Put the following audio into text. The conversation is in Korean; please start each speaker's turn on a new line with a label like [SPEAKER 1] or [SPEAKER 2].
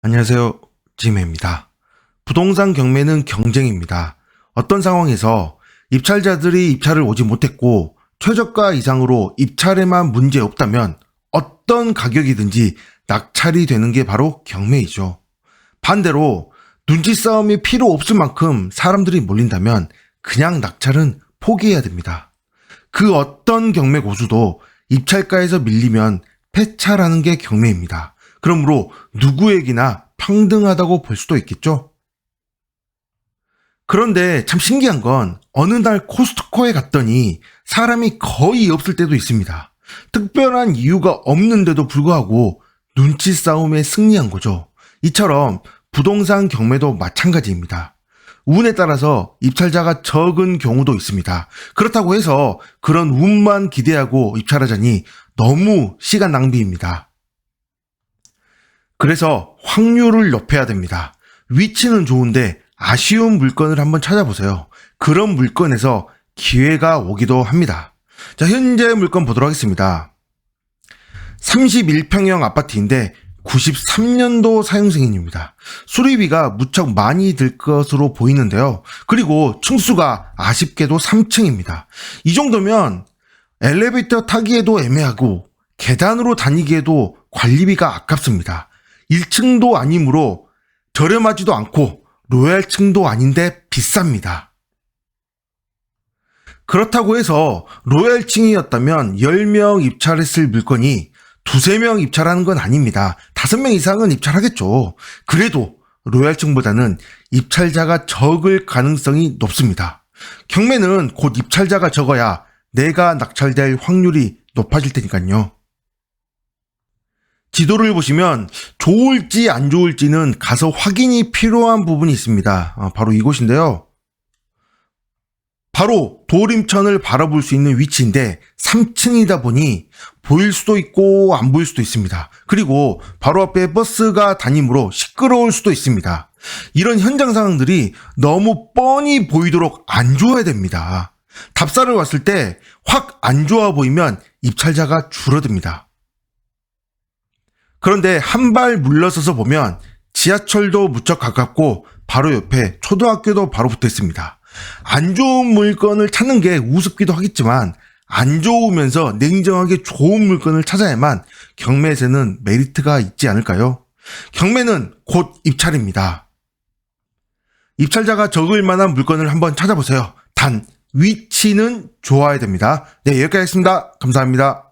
[SPEAKER 1] 안녕하세요. 지메입니다. 부동산 경매는 경쟁입니다. 어떤 상황에서 입찰자들이 입찰을 오지 못했고 최저가 이상으로 입찰에만 문제 없다면 어떤 가격이든지 낙찰이 되는 게 바로 경매이죠. 반대로 눈치 싸움이 필요 없을 만큼 사람들이 몰린다면 그냥 낙찰은 포기해야 됩니다. 그 어떤 경매 고수도 입찰가에서 밀리면 폐차라는 게 경매입니다. 그러므로 누구에게나 평등하다고 볼 수도 있겠죠? 그런데 참 신기한 건 어느 날 코스트코에 갔더니 사람이 거의 없을 때도 있습니다. 특별한 이유가 없는데도 불구하고 눈치 싸움에 승리한 거죠. 이처럼 부동산 경매도 마찬가지입니다. 운에 따라서 입찰자가 적은 경우도 있습니다. 그렇다고 해서 그런 운만 기대하고 입찰하자니 너무 시간 낭비입니다. 그래서 확률을 높여야 됩니다. 위치는 좋은데 아쉬운 물건을 한번 찾아보세요. 그런 물건에서 기회가 오기도 합니다. 자, 현재 물건 보도록 하겠습니다. 31평형 아파트인데 93년도 사용 승인입니다. 수리비가 무척 많이 들 것으로 보이는데요. 그리고 층수가 아쉽게도 3층입니다. 이 정도면 엘리베이터 타기에도 애매하고 계단으로 다니기에도 관리비가 아깝습니다. 1층도 아니므로 저렴하지도 않고 로얄층도 아닌데 비쌉니다. 그렇다고 해서 로얄층이었다면 10명 입찰했을 물건이 두세 명 입찰하는 건 아닙니다. 다섯 명 이상은 입찰하겠죠. 그래도 로얄층보다는 입찰자가 적을 가능성이 높습니다. 경매는 곧 입찰자가 적어야 내가 낙찰될 확률이 높아질 테니까요. 지도를 보시면 좋을지 안 좋을지는 가서 확인이 필요한 부분이 있습니다. 아, 바로 이곳인데요. 바로 도림천을 바라볼 수 있는 위치인데 3층이다 보니 보일 수도 있고 안 보일 수도 있습니다. 그리고 바로 앞에 버스가 다니므로 시끄러울 수도 있습니다. 이런 현장 상황들이 너무 뻔히 보이도록 안 좋아야 됩니다. 답사를 왔을 때 확 안 좋아 보이면 입찰자가 줄어듭니다. 그런데 한 발 물러서서 보면 지하철도 무척 가깝고 바로 옆에 초등학교도 바로 붙어 있습니다. 안 좋은 물건을 찾는 게 우습기도 하겠지만 안 좋으면서 냉정하게 좋은 물건을 찾아야만 경매에서는 메리트가 있지 않을까요? 경매는 곧 입찰입니다. 입찰자가 적을 만한 물건을 한번 찾아보세요. 단 위치는 좋아야 됩니다. 네, 여기까지 했습니다. 감사합니다.